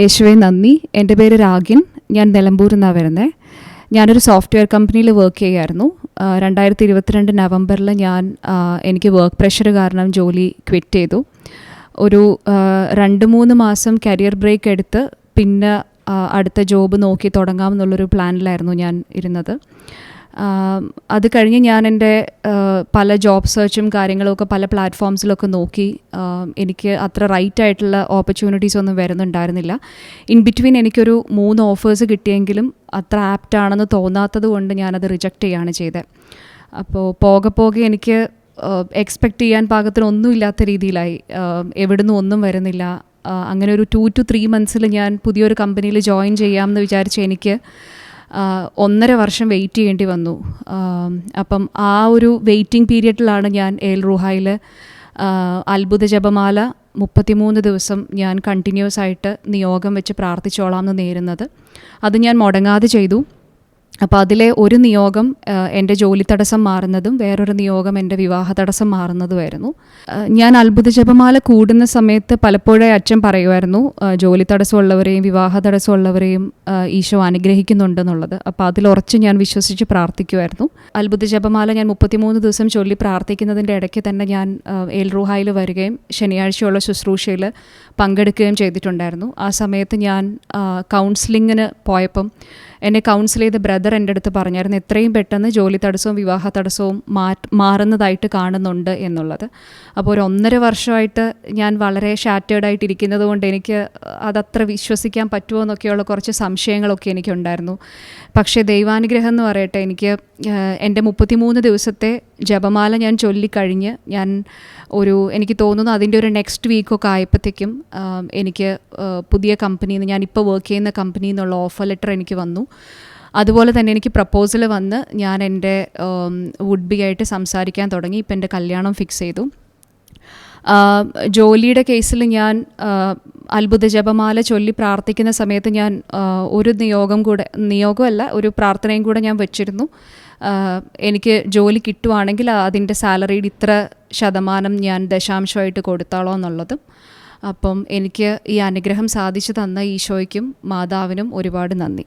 യേശുവെ നന്ദി. എന്റെ പേര് രാഗിൻ. ഞാൻ നിലമ്പൂരിൽ നിന്നാണ് വരുന്നത് ഞാനൊരു സോഫ്റ്റ്വെയർ കമ്പനിയിൽ വർക്ക് ചെയ്യായിരുന്നു രണ്ടായിരത്തി ഇരുപത്തിരണ്ട് നവംബറിൽ ഞാൻ എനിക്ക് വർക്ക് പ്രഷർ കാരണം ജോലി ക്വിറ്റ് ചെയ്തു. ഒരു രണ്ട് മൂന്ന് മാസം കരിയർ ബ്രേക്ക് എടുത്ത് പിന്നെ അടുത്ത ജോബ് നോക്കി തുടങ്ങാം എന്നുള്ളൊരു പ്ലാനിലായിരുന്നു ഞാൻ ഇരുന്നത്. അത് കഴിഞ്ഞ് ഞാൻ എന്റെ പല ജോബ് സെർച്ചും കാര്യങ്ങളൊക്കെ പല പ്ലാറ്റ്ഫോംസിലൊക്കെ നോക്കി. എനിക്ക് അത്ര റൈറ്റ് ആയിട്ടുള്ള ഓപ്പർച്യൂണിറ്റീസ് ഒന്നും വരുന്നുണ്ടായിരുന്നില്ല. ഇൻ ബിറ്റ്വീൻ എനിക്കൊരു മൂന്ന് ഓഫേഴ്സ് കിട്ടിയെങ്കിലും അത്ര ആപ്റ്റ് ആണെന്ന് തോന്നാത്തത് കൊണ്ട് ഞാനത് റിജക്റ്റ് ചെയ്യാണ് ചെയ്തത് അപ്പോൾ പോകെ പോകെ എനിക്ക് എക്സ്പെക്റ്റ് ചെയ്യാൻ പാകത്തിന് ഒന്നുമില്ലാത്ത രീതിയിലായി. എവിടുന്നും ഒന്നും വരുന്നില്ല. അങ്ങനെ ഒരു ടു ടു ത്രീ മന്ത്സിൽ ഞാൻ പുതിയൊരു കമ്പനിയിൽ ജോയിൻ ചെയ്യാമെന്ന് വിചാരിച്ച് എനിക്ക് ഒന്നര വർഷം വെയിറ്റ് ചെയ്യേണ്ടി വന്നു. അപ്പം ആ ഒരു വെയിറ്റിംഗ് പീരിയഡിലാണ് ഞാൻ എൽ റുഹായിൽ അത്ഭുത ജപമാല മുപ്പത്തിമൂന്ന് ദിവസം ഞാൻ കണ്ടിന്യൂസ് ആയിട്ട് നിയോഗം വെച്ച് പ്രാർത്ഥിച്ചോളാം എന്ന് നേരുന്നത്. അത് ഞാൻ മുടങ്ങാതെ ചെയ്തു. അപ്പോൾ അതിലെ ഒരു നിയോഗം എന്റെ ജോലി തടസ്സം മാറുന്നതും വേറൊരു നിയോഗം എന്റെ വിവാഹ തടസ്സം മാറുന്നതുമായിരുന്നു. ഞാൻ അത്ഭുത ജപമാല കൂടുന്ന സമയത്ത് പലപ്പോഴേ അച്ഛൻ പറയുമായിരുന്നു ജോലി തടസ്സമുള്ളവരെയും വിവാഹ തടസ്സമുള്ളവരെയും ഈശോ അനുഗ്രഹിക്കുന്നുണ്ടെന്നുള്ളത്. അപ്പോൾ അതിൽ ഉറച്ച് ഞാൻ വിശ്വസിച്ച് പ്രാർത്ഥിക്കുമായിരുന്നു. അത്ഭുത ജപമാല ഞാൻ മുപ്പത്തിമൂന്ന് ദിവസം ചൊല്ലി പ്രാർത്ഥിക്കുന്നതിന്റെ ഇടയ്ക്ക് തന്നെ ഞാൻ ഏൽറുഹായിൽ വരികയും ശനിയാഴ്ചയുള്ള ശുശ്രൂഷയിൽ പങ്കെടുക്കുകയും ചെയ്തിട്ടുണ്ടായിരുന്നു. ആ സമയത്ത് ഞാൻ കൗൺസിലിങ്ങിന് പോയപ്പം എന്നെ കൗൺസിൽ ചെയ്ത ബ്രദർ എന്റെ അടുത്ത് പറഞ്ഞായിരുന്നു എത്രയും പെട്ടെന്ന് ജോലി തടസ്സവും വിവാഹ തടസ്സവും മാറുന്നതായിട്ട് കാണുന്നുണ്ട് എന്നുള്ളത്. അപ്പോൾ ഒരു ഒന്നര വർഷമായിട്ട് ഞാൻ വളരെ ഷാറ്റേഡ് ആയിട്ട് ഇരിക്കുന്നത് കൊണ്ട് എനിക്ക് അതത്ര വിശ്വസിക്കാൻ പറ്റുമോ എന്നൊക്കെയുള്ള കുറച്ച് സംശയങ്ങളൊക്കെ എനിക്കുണ്ടായിരുന്നു. പക്ഷേ ദൈവാനുഗ്രഹം എന്ന് പറയട്ടെ എനിക്ക് എന്റെ മുപ്പത്തിമൂന്ന് ദിവസത്തെ ജപമാല ഞാൻ ചൊല്ലിക്കഴിഞ്ഞ് ഞാൻ ഒരു എനിക്ക് തോന്നുന്നു അതിന്റെ ഒരു നെക്സ്റ്റ് വീക്കൊക്കെ ആയപ്പോഴത്തേക്കും എനിക്ക് പുതിയ കമ്പനിയിൽ നിന്ന് ഞാനിപ്പോൾ വർക്ക് ചെയ്യുന്ന കമ്പനിയിൽ നിന്നുള്ള ഓഫർ ലെറ്റർ എനിക്ക് വന്നു. അതുപോലെ തന്നെ എനിക്ക് പ്രപ്പോസൽ വന്ന് ഞാൻ എന്റെ വുഡ് ബി ആയിട്ട് സംസാരിക്കാൻ തുടങ്ങി. ഇപ്പം എന്റെ കല്യാണം ഫിക്സ് ചെയ്തു. ജോലിയുടെ കേസിൽ ഞാൻ അത്ഭുത ജപമാല ചൊല്ലി പ്രാർത്ഥിക്കുന്ന സമയത്ത് ഞാൻ ഒരു നിയോഗം കൂടെ നിയോഗമല്ല ഒരു പ്രാർത്ഥനയും കൂടെ ഞാൻ വെച്ചിരുന്നു. എനിക്ക് ജോലി കിട്ടുവാണെങ്കിൽ അതിന്റെ സാലറിയുടെ ഇത്ര ശതമാനം ഞാൻ ദശാംശമായിട്ട് കൊടുത്താളോ എന്നുള്ളതും. അപ്പം എനിക്ക് ഈ അനുഗ്രഹം സാധിച്ചു തന്ന ഈശോയ്ക്കും മാതാവിനും ഒരുപാട് നന്ദി.